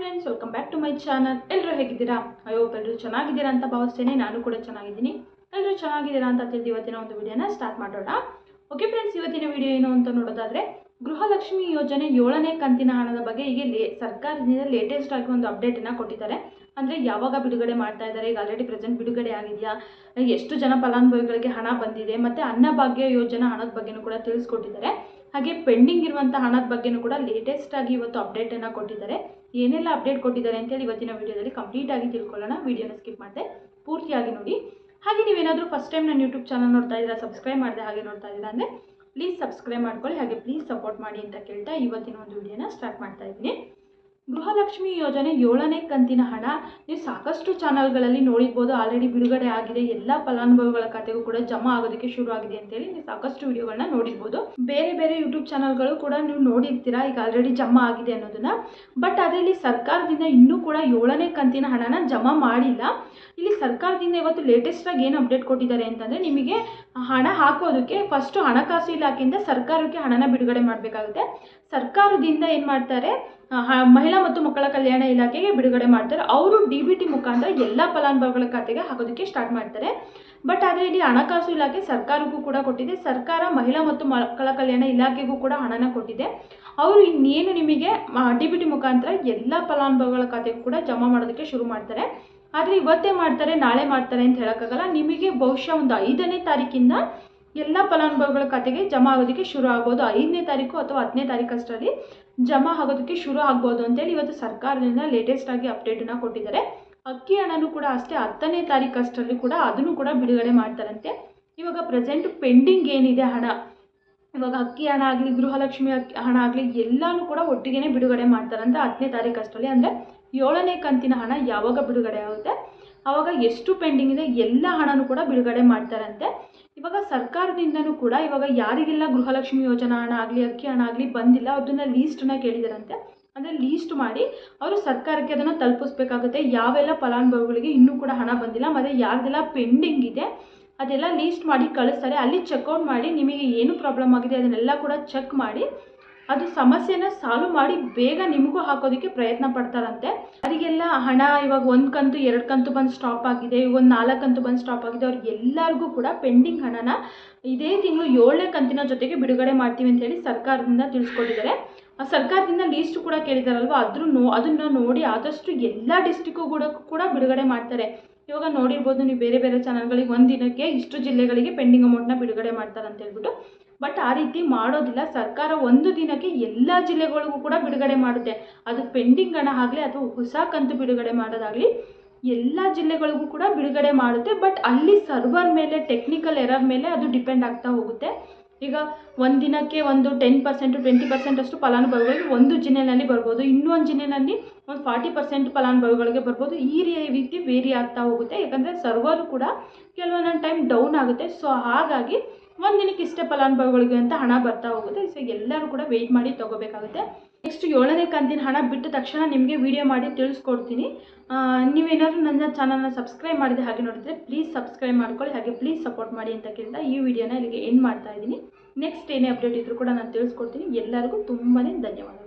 Friends welcome back to my channel ಎಲ್ಲರೂ ಹೇಗಿದ್ದೀರಾ? ಅಯ್ಯೋ ಎಲ್ಲರೂ ಚೆನ್ನಾಗಿದ್ದೀರಾ ಅಂತ ಭಾವಿಸ್ತೇನೆ. ನಾನು ಕೂಡ ಚೆನ್ನಾಗಿದ್ದೀನಿ. ಎಲ್ಲರೂ ಚೆನ್ನಾಗಿದ್ದೀರಾ ಅಂತ ತಿಳಿದು ಇವತ್ತಿನ ಒಂದು ವಿಡಿಯೋನ ಸ್ಟಾರ್ಟ್ ಮಾಡೋಣ. ಓಕೆ ಫ್ರೆಂಡ್ಸ್ ಇವತ್ತಿನ ವಿಡಿಯೋ ಏನು ಅಂತ ನೋಡೋದಾದರೆ ಗೃಹಲಕ್ಷ್ಮಿ ಯೋಜನೆ ಏಳನೇ ಕಂತಿನ ಹಣದ ಬಗ್ಗೆ ಈಗ ಲೇ ಸರ್ಕಾರದಿಂದ ಲೇಟೆಸ್ಟ್ ಆಗಿ ಒಂದು ಅಪ್ಡೇಟನ್ನು ಕೊಟ್ಟಿದ್ದಾರೆ. ಅಂದರೆ ಯಾವಾಗ ಬಿಡುಗಡೆ ಮಾಡ್ತಾ ಇದ್ದಾರೆ? ಈಗ ಆಲ್ರೆಡಿ ಪ್ರೆಸೆಂಟ್ ಬಿಡುಗಡೆ ಆಗಿದೆಯಾ? ಎಷ್ಟು ಜನ ಫಲಾನುಭವಿಗಳಿಗೆ ಹಣ ಬಂದಿದೆ? ಮತ್ತು ಅನ್ನಭಾಗ್ಯ ಯೋಜನೆ ಹಣದ ಬಗ್ಗೆನೂ ಕೂಡ ತಿಳಿಸ್ಕೊಟ್ಟಿದ್ದಾರೆ. ಹಾಗೆ ಪೆಂಡಿಂಗ್ ಇರುವಂಥ ಹಣದ ಬಗ್ಗೆನೂ ಕೂಡ ಲೇಟೆಸ್ಟ್ ಆಗಿ ಇವತ್ತು ಅಪ್ಡೇಟನ್ನು ಕೊಟ್ಟಿದ್ದಾರೆ. ಏನೆಲ್ಲ ಅಪ್ಡೇಟ್ ಕೊಟ್ಟಿದ್ದಾರೆ ಅಂತೇಳಿ ಇವತ್ತಿನ ವೀಡಿಯೋದಲ್ಲಿ ಕಂಪ್ಲೀಟ್ ಆಗಿ ತಿಳ್ಕೊಳ್ಳೋಣ. ವೀಡಿಯೋನ ಸ್ಕಿಪ್ ಮಾಡಿದೆ ಪೂರ್ತಿಯಾಗಿ ನೋಡಿ. ಹಾಗೆ ನೀವೇನಾದರೂ ಫಸ್ಟ್ ಟೈಮ್ ನನ್ನ ಯೂಟ್ಯೂಬ್ ಚಾನಲ್ ನೋಡ್ತಾ ಇದ್ದೀರಾ ಸಬ್ಸ್ಕ್ರೈಬ್ ಮಾಡಿದೆ ಹಾಗೆ ನೋಡ್ತಾ ಇದ್ದೀರಾ ಅಂದರೆ ಪ್ಲೀಸ್ ಸಬ್ಸ್ಕ್ರೈಬ್ ಮಾಡ್ಕೊಳ್ಳಿ. ಹಾಗೆ ಪ್ಲೀಸ್ ಸಪೋರ್ಟ್ ಮಾಡಿ ಅಂತ ಕೇಳ್ತಾ ಇವತ್ತಿನ ಒಂದು ವಿಡಿಯೋನ ಸ್ಟಾರ್ಟ್ ಮಾಡ್ತಾ ಇದ್ದೀನಿ. ಗೃಹಲಕ್ಷ್ಮಿ ಯೋಜನೆ ಏಳನೇ ಕಂತಿನ ಹಣ. ನೀವು ಸಾಕಷ್ಟು ಚಾನಲ್ಗಳಲ್ಲಿ ನೋಡಿರ್ಬೋದು, ಆಲ್ರೆಡಿ ಬಿಡುಗಡೆ ಆಗಿದೆ. ಎಲ್ಲ ಫಲಾನುಭವಿಗಳ ಖಾತೆಗೂ ಕೂಡ ಜಮಾ ಆಗೋದಕ್ಕೆ ಶುರು ಆಗಿದೆ ಅಂತೇಳಿ ನೀವು ಸಾಕಷ್ಟು ವಿಡಿಯೋಗಳನ್ನ ನೋಡಿರ್ಬೋದು. ಬೇರೆ ಬೇರೆ ಯೂಟ್ಯೂಬ್ ಚಾನಲ್ಗಳು ಕೂಡ ನೀವು ನೋಡಿರ್ತೀರಾ? ಈಗ ಆಲ್ರೆಡಿ ಜಮಾ ಆಗಿದೆ ಅನ್ನೋದನ್ನ. ಬಟ್ ಅದರಲ್ಲಿ ಸರ್ಕಾರದಿಂದ ಇನ್ನೂ ಕೂಡ ಏಳನೇ ಕಂತಿನ ಹಣನ ಜಮಾ ಮಾಡಿಲ್ಲ. ಇಲ್ಲಿ ಸರ್ಕಾರದಿಂದ ಇವತ್ತು ಲೇಟೆಸ್ಟಾಗಿ ಏನು ಅಪ್ಡೇಟ್ ಕೊಟ್ಟಿದ್ದಾರೆ ಅಂತಂದರೆ ನಿಮಗೆ ಹಣ ಹಾಕೋದಕ್ಕೆ ಫಸ್ಟು ಹಣಕಾಸು ಇಲಾಖೆಯಿಂದ ಸರ್ಕಾರಕ್ಕೆ ಹಣನ ಬಿಡುಗಡೆ ಮಾಡಬೇಕಾಗುತ್ತೆ. ಸರ್ಕಾರದಿಂದ ಏನು ಮಾಡ್ತಾರೆ? ಮಹಿಳಾ ಮತ್ತು ಮಕ್ಕಳ ಕಲ್ಯಾಣ ಇಲಾಖೆಗೆ ಬಿಡುಗಡೆ ಮಾಡ್ತಾರೆ. ಅವರು ಡಿ ಬಿ ಟಿ ಮುಖಾಂತರ ಎಲ್ಲ ಫಲಾನುಭವಿಗಳ ಖಾತೆಗೆ ಹಾಕೋದಕ್ಕೆ ಸ್ಟಾರ್ಟ್ ಮಾಡ್ತಾರೆ. ಬಟ್ ಆದರೆ ಇಲ್ಲಿ ಹಣಕಾಸು ಇಲಾಖೆ ಸರ್ಕಾರಕ್ಕೂ ಕೂಡ ಕೊಟ್ಟಿದೆ. ಸರ್ಕಾರ ಮಹಿಳಾ ಮತ್ತು ಮಕ್ಕಳ ಕಲ್ಯಾಣ ಇಲಾಖೆಗೂ ಕೂಡ ಹಣನ ಕೊಟ್ಟಿದೆ. ಅವರು ಇನ್ನೇನು ನಿಮಗೆ ಡಿ ಬಿ ಟಿ ಮುಖಾಂತರ ಎಲ್ಲ ಫಲಾನುಭವಿಗಳ ಖಾತೆಗೂ ಕೂಡ ಜಮಾ ಮಾಡೋದಕ್ಕೆ ಶುರು ಮಾಡ್ತಾರೆ. ಆದರೆ ಇವತ್ತೇ ಮಾಡ್ತಾರೆ, ನಾಳೆ ಮಾಡ್ತಾರೆ ಅಂತ ಹೇಳೋಕ್ಕಾಗಲ್ಲ. ನಿಮಗೆ ಬಹುಶಃ ಒಂದು ಐದನೇ ತಾರೀಕಿಂದ ಎಲ್ಲ ಫಲಾನುಭವಿಗಳ ಖಾತೆಗೆ ಜಮಾ ಆಗೋದಕ್ಕೆ ಶುರು ಆಗ್ಬೋದು. ಐದನೇ ತಾರೀಕು ಅಥವಾ ಹತ್ತನೇ ತಾರೀಕು ಅಷ್ಟರಲ್ಲಿ ಜಮಾ ಆಗೋದಕ್ಕೆ ಶುರು ಆಗ್ಬೋದು ಅಂತೇಳಿ ಇವತ್ತು ಸರ್ಕಾರದಿಂದ ಲೇಟೆಸ್ಟ್ ಆಗಿ ಅಪ್ಡೇಟನ್ನು ಕೊಟ್ಟಿದ್ದಾರೆ. ಅಕ್ಕಿ ಹಣನೂ ಕೂಡ ಅಷ್ಟೇ, ಹತ್ತನೇ ತಾರೀಕು ಅಷ್ಟರಲ್ಲಿ ಕೂಡ ಅದನ್ನು ಕೂಡ ಬಿಡುಗಡೆ ಮಾಡ್ತಾರಂತೆ. ಇವಾಗ ಪ್ರೆಸೆಂಟ್ ಪೆಂಡಿಂಗ್ ಏನಿದೆ ಹಣ, ಇವಾಗ ಅಕ್ಕಿ ಹಣ ಆಗಲಿ, ಗೃಹಲಕ್ಷ್ಮಿ ಅಕ್ಕಿ ಹಣ ಆಗಲಿ, ಎಲ್ಲನೂ ಕೂಡ ಒಟ್ಟಿಗೆ ಬಿಡುಗಡೆ ಮಾಡ್ತಾರಂತೆ ಹತ್ತನೇ ತಾರೀಕು ಅಷ್ಟರಲ್ಲಿ. ಅಂದರೆ ಏಳನೇ ಕಂತಿನ ಹಣ ಯಾವಾಗ ಬಿಡುಗಡೆ ಆಗುತ್ತೆ? ಆವಾಗ ಎಷ್ಟು ಪೆಂಡಿಂಗ್ ಇದೆ? ಎಲ್ಲ ಹಣನೂ ಕೂಡ ಬಿಡುಗಡೆ ಮಾಡ್ತಾರಂತೆ. ಇವಾಗ ಸರ್ಕಾರದಿಂದನೂ ಕೂಡ ಇವಾಗ ಯಾರಿಗೆಲ್ಲ ಗೃಹಲಕ್ಷ್ಮಿ ಯೋಜನಾ ಹಣ ಆಗಲಿ, ಅಕ್ಕಿ ಹಣ ಆಗಲಿ ಬಂದಿಲ್ಲ ಅದನ್ನ ಲೀಸ್ಟನ್ನ ಕೇಳಿದಾರಂತೆ. ಅಂದರೆ ಲೀಸ್ಟ್ ಮಾಡಿ ಅವರು ಸರ್ಕಾರಕ್ಕೆ ಅದನ್ನು ತಲುಪಿಸ್ಬೇಕಾಗುತ್ತೆ. ಯಾವೆಲ್ಲ ಫಲಾನುಭವಿಗಳಿಗೆ ಇನ್ನೂ ಕೂಡ ಹಣ ಬಂದಿಲ್ಲ, ಮತ್ತು ಯಾರ್ದೆಲ್ಲ ಪೆಂಡಿಂಗ್ ಇದೆ, ಅದೆಲ್ಲ ಲೀಸ್ಟ್ ಮಾಡಿ ಕಳಿಸ್ತಾರೆ. ಅಲ್ಲಿ ಚೆಕ್ಔಟ್ ಮಾಡಿ ನಿಮಗೆ ಏನು ಪ್ರಾಬ್ಲಮ್ ಆಗಿದೆ ಅದನ್ನೆಲ್ಲ ಕೂಡ ಚೆಕ್ ಮಾಡಿ ಅದು ಸಮಸ್ಯೆನ ಸಾಲ್ವ್ ಮಾಡಿ ಬೇಗ ನಿಮಗೂ ಹಾಕೋದಕ್ಕೆ ಪ್ರಯತ್ನ ಪಡ್ತಾರಂತೆ. ಅವರಿಗೆಲ್ಲ ಹಣ ಇವಾಗ ಒಂದು ಕಂತು, ಎರಡು ಕಂತು ಬಂದು ಸ್ಟಾಪ್ ಆಗಿದೆ ಒಂದು ನಾಲ್ಕು ಕಂತು ಬಂದು ಸ್ಟಾಪ್ ಆಗಿದೆ ಅವ್ರಿಗೆ ಎಲ್ಲರಿಗೂ ಕೂಡ ಪೆಂಡಿಂಗ್ ಹಣನ ಇದೇ ತಿಂಗಳು ಏಳನೇ ಕಂತಿನ ಜೊತೆಗೆ ಬಿಡುಗಡೆ ಮಾಡ್ತೀವಿ ಅಂತ ಹೇಳಿ ಸರ್ಕಾರದಿಂದ ತಿಳಿಸ್ಕೊಟ್ಟಿದ್ದಾರೆ. ಸರ್ಕಾರದಿಂದ ಲೀಸ್ಟ್ ಕೂಡ ಕೇಳಿದಾರಲ್ವ? ಅದ್ರ ನೋ, ಅದನ್ನು ನೋಡಿ ಆದಷ್ಟು ಎಲ್ಲ ಡಿಸ್ಟಿಕ್ಕು ಕೂಡ ಕೂಡ ಬಿಡುಗಡೆ ಮಾಡ್ತಾರೆ. ಇವಾಗ ನೋಡಿರ್ಬೋದು ನೀವು ಬೇರೆ ಬೇರೆ ಚಾನಲ್ಗಳಿಗೆ ಒಂದು ದಿನಕ್ಕೆ ಇಷ್ಟು ಜಿಲ್ಲೆಗಳಿಗೆ ಪೆಂಡಿಂಗ್ ಅಮೌಂಟ್ನ ಬಿಡುಗಡೆ ಮಾಡ್ತಾರೆ ಅಂತ ಹೇಳ್ಬಿಟ್ಟು ಬಟ್ ಆ ರೀತಿ ಮಾಡೋದಿಲ್ಲ. ಸರ್ಕಾರ ಒಂದು ದಿನಕ್ಕೆ ಎಲ್ಲ ಜಿಲ್ಲೆಗಳಿಗೂ ಕೂಡ ಬಿಡುಗಡೆ ಮಾಡುತ್ತೆ. ಅದು ಪೆಂಡಿಂಗ್ ಹಣ ಆಗಲಿ ಅಥವಾ ಹೊಸ ಕಂತು ಬಿಡುಗಡೆ ಮಾಡೋದಾಗಲಿ ಎಲ್ಲ ಜಿಲ್ಲೆಗಳಿಗೂ ಕೂಡ ಬಿಡುಗಡೆ ಮಾಡುತ್ತೆ. ಬಟ್ ಅಲ್ಲಿ ಸರ್ವರ್ ಮೇಲೆ ಟೆಕ್ನಿಕಲ್ ಎರರ್ ಮೇಲೆ ಅದು ಡಿಪೆಂಡ್ ಆಗ್ತಾ ಹೋಗುತ್ತೆ. ಈಗ ಒಂದು ದಿನಕ್ಕೆ ಒಂದು ಟೆನ್ ಪರ್ಸೆಂಟು ಟ್ವೆಂಟಿ ಪರ್ಸೆಂಟ್ ಅಷ್ಟು ಫಲಾನುಭವಿಗಳಿಗೆ ಒಂದು ಜಿಲ್ಲೆನಲ್ಲಿ ಬರ್ಬೋದು. ಇನ್ನೊಂದು ಜಿಲ್ಲೆನಲ್ಲಿ ಒಂದು ಫಾರ್ಟಿ ಪರ್ಸೆಂಟ್ ಫಲಾನುಭವಿಗಳಿಗೆ ಬರ್ಬೋದು. ಈ ರೀತಿ ವೇರಿ ಆಗ್ತಾ ಹೋಗುತ್ತೆ. ಯಾಕಂದರೆ ಸರ್ವರು ಕೂಡ ಕೆಲವೊಂದೊಂದು ಟೈಮ್ ಡೌನ್ ಆಗುತ್ತೆ. ಸೊ ಹಾಗಾಗಿ ಒಂದು ದಿನಕ್ಕೆ ಇಷ್ಟೇ ಫಲಾನುಭವಿಗಳಿಗೆ ಅಂತ ಹಣ ಬರ್ತಾ ಹೋಗುತ್ತೆ. ಸೊ ಎಲ್ಲರೂ ಕೂಡ ವೆಯ್ಟ್ ಮಾಡಿ ತೊಗೋಬೇಕಾಗುತ್ತೆ. ನೆಕ್ಸ್ಟ್ ಏಳನೇ ಕಂತಿನ ಹಣ ಬಿಟ್ಟ ತಕ್ಷಣ ನಿಮಗೆ ವಿಡಿಯೋ ಮಾಡಿ ತಿಳಿಸ್ಕೊಡ್ತೀನಿ. ನೀವೇನಾದರೂ ನನ್ನ ಚಾನಲ್ನ ಸಬ್ಸ್ಕ್ರೈಬ್ ಮಾಡಿದೆ ಹಾಗೆ ನೋಡಿದರೆ ಪ್ಲೀಸ್ ಸಬ್ಸ್ಕ್ರೈಬ್ ಮಾಡ್ಕೊಳ್ಳಿ. ಹಾಗೆ ಪ್ಲೀಸ್ ಸಪೋರ್ಟ್ ಮಾಡಿ ಅಂತ ಕೇಳ್ತಾ ಈ ವಿಡಿಯೋನ ಇಲ್ಲಿಗೆ ಎಂಡ್ ಮಾಡ್ತಾ ಇದ್ದೀನಿ. ನೆಕ್ಸ್ಟ್ ಏನೇ ಅಪ್ಡೇಟ್ ಇದ್ದರೂ ಕೂಡ ನಾನು ತಿಳಿಸ್ಕೊಡ್ತೀನಿ. ಎಲ್ಲರಿಗೂ ತುಂಬಾ ಧನ್ಯವಾದ